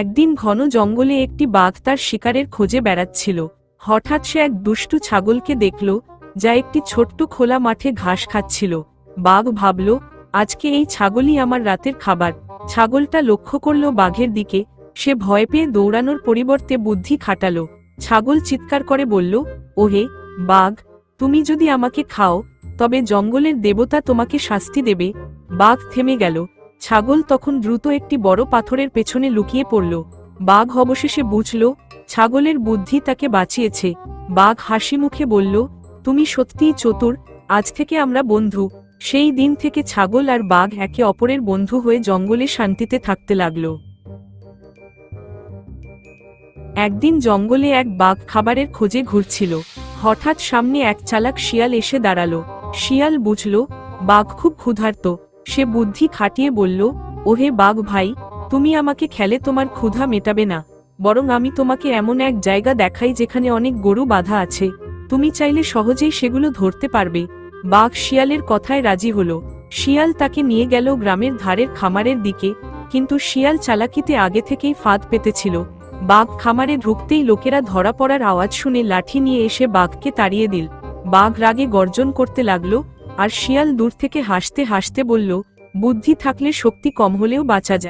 একদিন ঘন জঙ্গলে একটি বাঘ তার শিকারের খোঁজে বেড়াচ্ছিল। হঠাৎ সে এক দুষ্টু ছাগলকে দেখল, যা একটি ছোট্ট খোলা মাঠে ঘাস খাচ্ছিল। বাঘ ভাবল, আজকে এই ছাগলই আমার রাতের খাবার। ছাগলটা লক্ষ্য করল বাঘের দিকে। সে ভয় পেয়ে দৌড়ানোর পরিবর্তে বুদ্ধি খাটালো। ছাগল চিৎকার করে বলল, ওহে, বাঘ, তুমি যদি আমাকে খাও, তবে জঙ্গলের দেবতা তোমাকে শাস্তি দেবে। বাঘ থেমে গেল। ছাগল তখন দ্রুত একটি বড় পাথরের পেছনে লুকিয়ে পড়ল। বাঘ অবশেষে বুঝল, ছাগলের বুদ্ধি তাকে বাঁচিয়েছে। বাঘ হাসি মুখে বলল, তুমি সত্যিই চতুর, আজ থেকে আমরা বন্ধু। সেই দিন থেকে ছাগল আর বাঘ একে অপরের বন্ধু হয়ে জঙ্গলে শান্তিতে থাকতে লাগল। একদিন জঙ্গলে এক বাঘ খাবারের খোঁজে ঘুরছিল। হঠাৎ সামনে এক চালাক শিয়াল এসে দাঁড়াল। শিয়াল বুঝল, বাঘ খুব ক্ষুধার্ত সে বুদ্ধি খাটিয়ে বলল, ওহে বাঘ ভাই, তুমি আমাকে খেলে তোমার ক্ষুধা মেটাবে না। বরং আমি তোমাকে এমন এক জায়গা দেখাই যেখানে অনেক গরু বাধা আছে। তুমি চাইলে সহজেই সেগুলো ধরতে পারবে। বাঘ শিয়ালের কথায় রাজি হলো। শিয়াল তাকে নিয়ে গেল গ্রামের ধারের খামারের দিকে, কিন্তু শিয়াল চালাকিতে আগে থেকেই ফাঁদ পেতেছিল। বাঘ খামারে ঢুকতেই লোকেরা ধরা পড়ার আওয়াজ শুনে লাঠি নিয়ে এসে বাঘকে তাড়িয়ে দিল। বাঘ রাগে গর্জন করতে লাগল আর শিয়াল দূর থেকে হাসতে হাসতে বলল বুদ্ধি থাকলে শক্তি কম হলেও বাঁচা যায়।